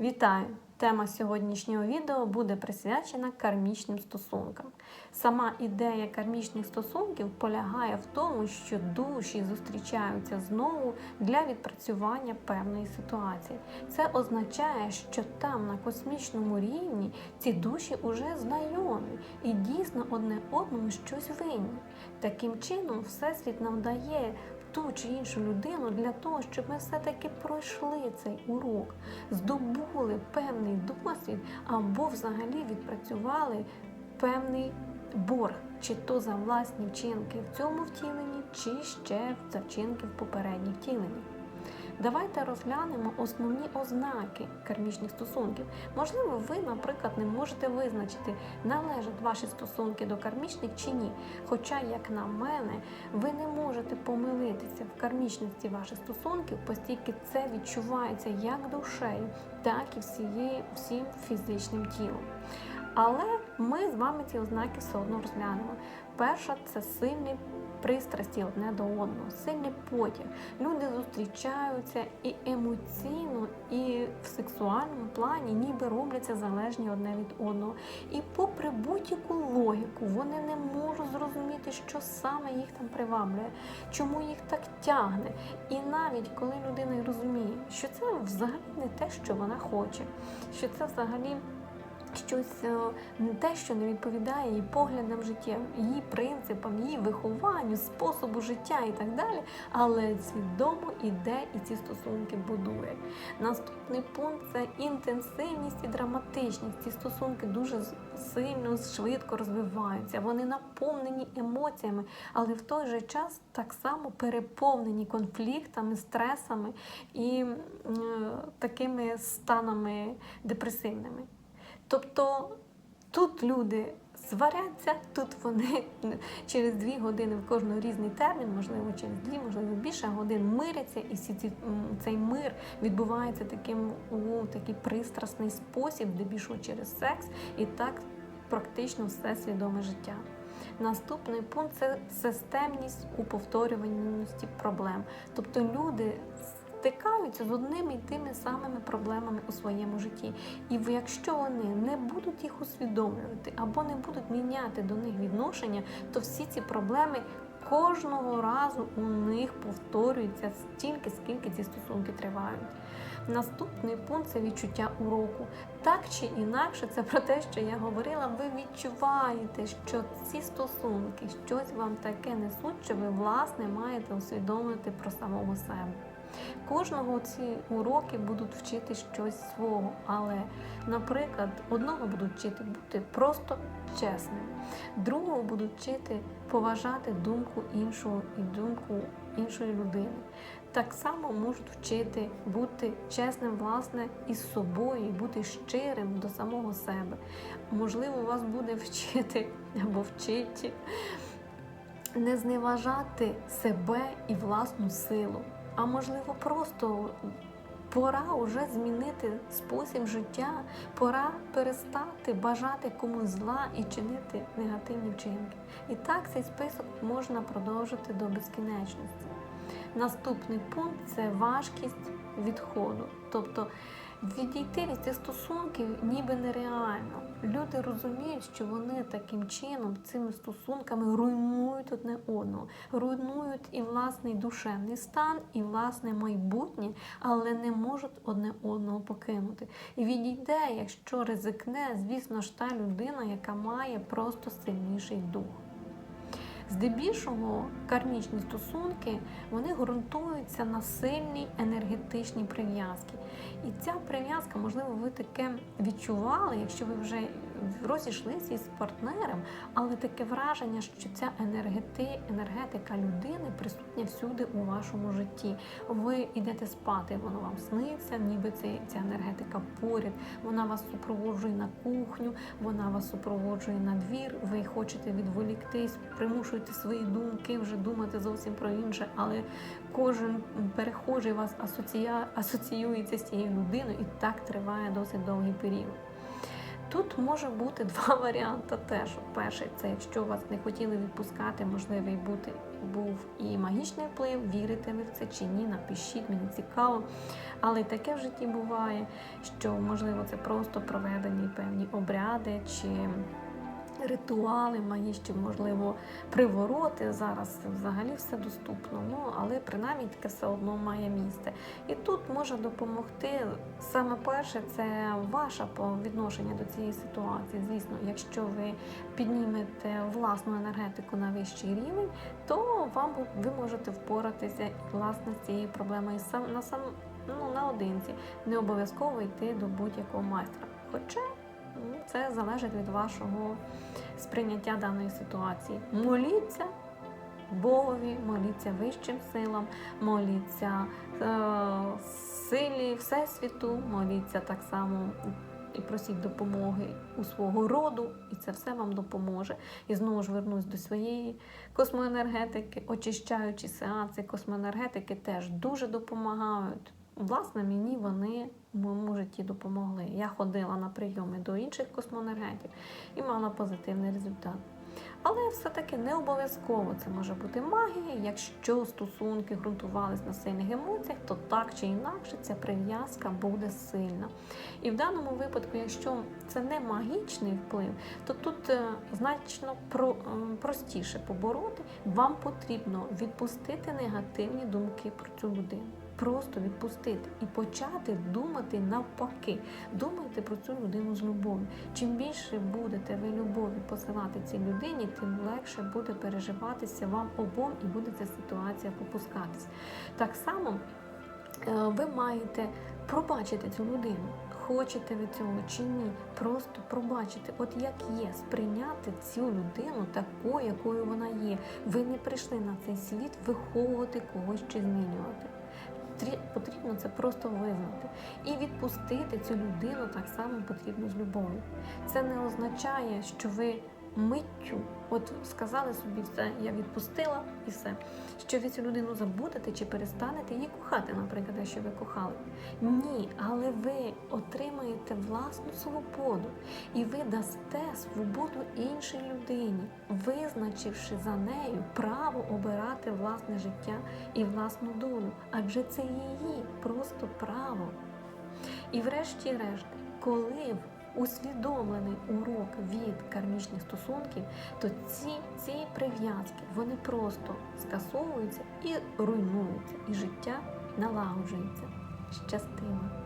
Вітаю! Тема сьогоднішнього відео буде присвячена кармічним стосункам. Сама ідея кармічних стосунків полягає в тому, що душі зустрічаються знову для відпрацювання певної ситуації. Це означає, що там на космічному рівні ці душі вже знайомі і дійсно одне одному щось винні. Таким чином, Всесвіт нам дає ту чи іншу людину для того, щоб ми все-таки пройшли цей урок, здобули певний досвід або взагалі відпрацювали певний борг, чи то за власні вчинки в цьому втіленні, чи ще за вчинки в попередніх втіленнях. Давайте розглянемо основні ознаки кармічних стосунків. Можливо, ви, наприклад, не можете визначити, належать ваші стосунки до кармічних чи ні. Хоча, як на мене, ви не можете помилитися в кармічності ваших стосунків, оскільки це відчувається як душею, так і всією, всім фізичним тілом. Але ми з вами ці ознаки все одно розглянемо. Перша це сильний пристрасті одне до одного, сильний потяг. Люди зустрічаються і емоційно, і в сексуальному плані ніби робляться залежні одне від одного. І попри будь-яку логіку, вони не можуть зрозуміти, що саме їх там приваблює, чому їх так тягне. І навіть коли людина розуміє, що це взагалі не те, що вона хоче, що це взагалі щось е, не те, що не відповідає її поглядам життя, її принципам, її вихованню, способу життя і так далі, але свідомо іде і ці стосунки будує. Наступний пункт це інтенсивність і драматичність. Ці стосунки дуже сильно, швидко розвиваються. Вони наповнені емоціями, але в той же час так само переповнені конфліктами, стресами і е, такими станами депресивними. Тобто тут люди сваряться, тут вони через дві години в кожного різний термін, можливо, через дві, можливо, більше годин миряться, і всі ці, цей мир відбувається таким у такий пристрасний спосіб, де більше через секс, і так практично все свідоме життя. Наступний пункт це системність у повторюваності проблем. Тобто люди стикаються з одними і тими самими проблемами у своєму житті. І якщо вони не будуть їх усвідомлювати або не будуть міняти до них відношення, то всі ці проблеми кожного разу у них повторюються стільки, скільки ці стосунки тривають. Наступний пункт це відчуття уроку. Так чи інакше, це про те, що я говорила, ви відчуваєте, що ці стосунки щось вам таке несуть, що ви, власне, маєте усвідомити про самого себе. Кожного ці уроки будуть вчити щось свого, але, наприклад, одного будуть вчити бути просто чесним, другого будуть вчити поважати думку іншого і думку іншої людини. Так само можуть вчити бути чесним, власне, із собою, бути щирим до самого себе. Можливо, вас буде вчити або вчити не зневажати себе і власну силу а можливо, просто пора уже змінити спосіб життя, пора перестати бажати комусь зла і чинити негативні вчинки. І так цей список можна продовжити до безкінечності. Наступний пункт це важкість відходу. Тобто відійти від цих стосунків ніби нереально. Люди розуміють, що вони таким чином, цими стосунками руйнують одне одного, руйнують і власний душевний стан, і власне майбутнє, але не можуть одне одного покинути. І відійде, якщо ризикне, звісно ж, та людина, яка має просто сильніший дух. Здебільшого кармічні стосунки вони ґрунтуються на сильній енергетичній прив'язці. І ця прив'язка, можливо, ви таке відчували, якщо ви вже розійшлися із партнером, але таке враження, що ця енергети, енергетика людини присутня всюди у вашому житті. Ви йдете спати, воно вам сниться, ніби це ця енергетика поряд. Вона вас супроводжує на кухню, вона вас супроводжує на двір. Ви хочете відволіктись, примушуєте свої думки вже думати зовсім про інше, але кожен перехожий вас асоціюється з цією людиною, і так триває досить довгий період. Тут може бути два варіанти теж. Перший це якщо вас не хотіли відпускати, можливий бути був і магічний вплив, вірите ви в це чи ні, напишіть, мені цікаво. Але й таке в житті буває, що можливо це просто проведені певні обряди чи ритуали магічні, можливо, привороти. Зараз взагалі все доступно. Ну але принаймні таке все одно має місце. І тут може допомогти саме перше, це ваше відношення до цієї ситуації. Звісно, якщо ви піднімете власну енергетику на вищий рівень, то вам ви можете впоратися власне з цією проблемою сам на сам ну, наодинці. Не обов'язково йти до будь-якого майстра. Хоча це залежить від вашого сприйняття даної ситуації. Моліться Богові, моліться вищим силам, моліться е, силі Всесвіту, моліться так само і просіть допомоги у свого роду, і це все вам допоможе. І знову ж вернусь до своєї космоенергетики, очищаючі сеанси космоенергетики теж дуже допомагають. Власне, мені вони в моєму житті допомогли. Я ходила на прийоми до інших космоенергетів і мала позитивний результат. Але все-таки не обов'язково це може бути магія. Якщо стосунки ґрунтувались на сильних емоціях, то так чи інакше ця прив'язка буде сильна. І в даному випадку, якщо це не магічний вплив, то тут е, значно про, простіше побороти. Вам потрібно відпустити негативні думки про цю людину. Просто відпустити і почати думати навпаки. Думайте про цю людину з любов'ю. Чим більше будете ви любові посилати цій людині, тим легше буде переживатися вам обом і буде ця ситуація попускатись. Так само е, ви маєте пробачити цю людину. Хочете ви цього чи ні, просто пробачити, от як є, сприйняти цю людину такою, якою вона є. Ви не прийшли на цей світ виховувати когось чи змінювати. Трі- Потрібно це просто визнати. І відпустити цю людину так само потрібно з любов'ю. Це не означає, що ви миттю, от сказали собі все, я відпустила і все. Що ви цю людину забудете чи перестанете її кохати, наприклад, якщо ви кохали. Ні, але ви отримаєте власну свободу і ви дасте свободу іншій людині, визначивши за нею право обирати власне життя і власну долю. Адже це її просто право. І врешті-решт, коли усвідомлений урок від кармічних стосунків, то ці, ці прив'язки вони просто скасовуються і руйнуються, і життя налагоджується. Щастиво!